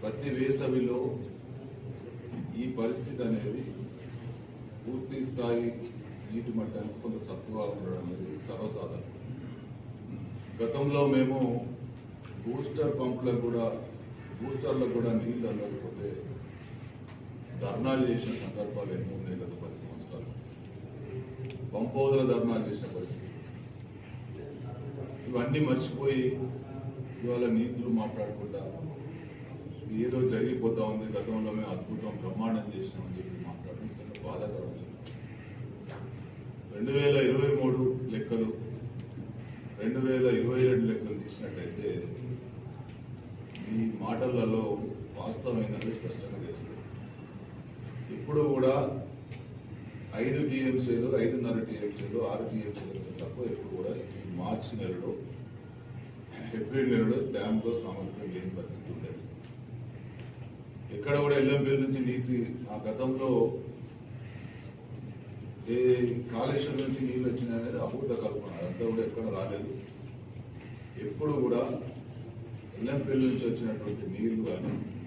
ప్రతి వేసవిలో ఈ పరిస్థితి అనేది పూర్తి స్థాయి నీటి మట్టానికి కొంత తక్కువ ఉండడం అనేది సర్వసాధారణం. గతంలో మేము బూస్టర్ పంపులకు కూడా బూస్టర్లకు కూడా నీళ్ళు అందకపోతే ధర్నాలు చేసిన సందర్భాలు ఎన్నో ఉన్నాయి గత పది సంవత్సరాలు. పంపోదల ధర్నాలు చేసిన పరిస్థితి. ఇవన్నీ మర్చిపోయి ఇవాళ నీతులు మాట్లాడుకుంటా ఏదో జరిగిపోతా ఉంది గతంలో మేము అద్భుతం బ్రహ్మాండం చేసినామని చెప్పి మాట్లాడడం చాలా బాధాకరం. రెండు వేల ఇరవై మూడు లెక్కలు రెండు వేల ఇరవై రెండు లెక్కలు తీసినట్టయితే ఈ మాటలలో వాస్తవం ఏంటంటే స్పష్టంగా తెలుస్తుంది. ఇప్పుడు కూడా ఐదు టీఎంసీలు ఐదున్నర టీఎంసీలు ఆరు టీఎంసీలు తక్కువ ఇప్పుడు కూడా ఈ మార్చి నెలలో ఏప్రిల్ నెలలో డ్యాంలో సామర్థ్యం ఎక్కడ కూడా ఎల్లంపల్లి నుంచి నీటి ఆ గతంలో ఏ కాళేశ్వరం నుంచి నీళ్ళు వచ్చినాయి అనేది అభూత కల్పన. అదంతా కూడా ఎక్కడ రాలేదు. ఎప్పుడు కూడా ఎల్లంపల్లి నుంచి వచ్చినటువంటి నీళ్ళు కానీ